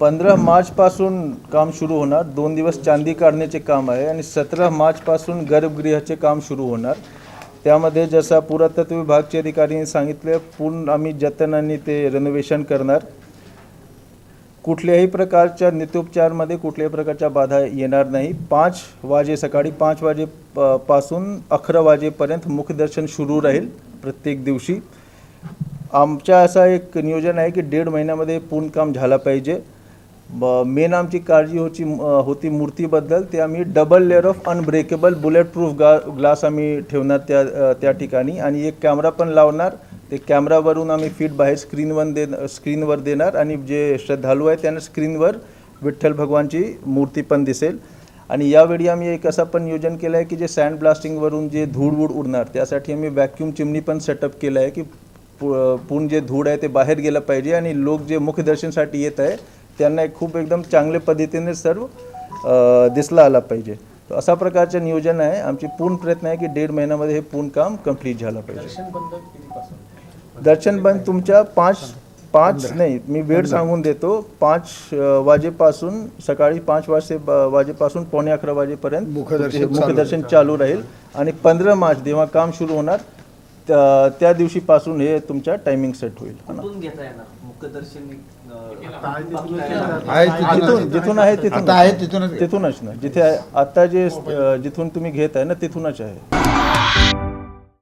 पंधरा मार्चपासून काम सुरू होणार. दोन दिवस चांदी काढण्याचे काम आहे आणि सतरा मार्चपासून गर्भगृहाचे काम सुरू होणार. त्यामध्ये जसा पुरातत्व विभागचे अधिकारीने सांगितले पूर्ण आम्ही जतनाने ते रेनोव्हेशन करणार. कुठल्याही प्रकारच्या नित्योपचारमध्ये कुठल्याही प्रकारच्या बाधा येणार नाही. पाच वाजे सकाळी पाच वाजे पासून अकरा वाजेपर्यंत मुखदर्शन सुरू राहील प्रत्येक दिवशी. आमच्या असा एक नियोजन आहे की दीड महिन्यामध्ये पूर्ण काम झाला पाहिजे. मेन आमची काळजी होती होती मूर्तीबद्दल. ते आम्ही double layer of unbreakable bullet proof गा ग्लास आम्ही ठेवणार त्या त्या ठिकाणी. आणि एक कॅमेरा पण लावणार. ते कॅमेरावरून आम्ही फीट बाहेर स्क्रीनवर दे स्क्रीनवर देणार. आणि जे श्रद्धालू आहे त्यांना स्क्रीनवर विठ्ठल भगवानची मूर्ती पण दिसेल. आणि यावेळी आम्ही एक असं पण नियोजन केलं आहे की जे सँड ब्लास्टिंगवरून जे धूळ उडणार त्यासाठी आम्ही व्हॅक्यूम चिमणी पण सेटअप केलं आहे की पु- पूर्ण जे धूळ आहे ते बाहेर गेलं पाहिजे. आणि लोक जे मुख्यदर्शनसाठी येत आहे त्यांना एक खूप एकदम चांगल्या पद्धतीने सर्व दिसला आला पाहिजे. अशा प्रकारचं नियोजन आहे. आमची पूर्ण प्रयत्न आहे की दीड महिन्यामध्ये हे पूर्ण काम कंप्लीट झालं पाहिजे. दर्शन बंद तुमच्या पाच पाच नाही मी वेळ सांगून देतो. पाच वाजेपासून सकाळी पाच वाजते वाजेपासून पावणे अकरा वाजेपर्यंत मुखदर्शन हे मुखदर्शन चालू राहील. आणि पंधरा मार्च जेव्हा काम सुरू होणार त्या त्या दिवशीपासून हे तुमच्या टायमिंग सेट होईल. है ना? कुठून घेता येणार? मुखदर्शन आहे जिथून तिथूनच. जिथून आहे तिथून आता आहे तिथूनच. तिथूनच ना. जिथे आहे- आता जे अ, जिथून तुम्ही घेत आहे ना तिथूनच आहे.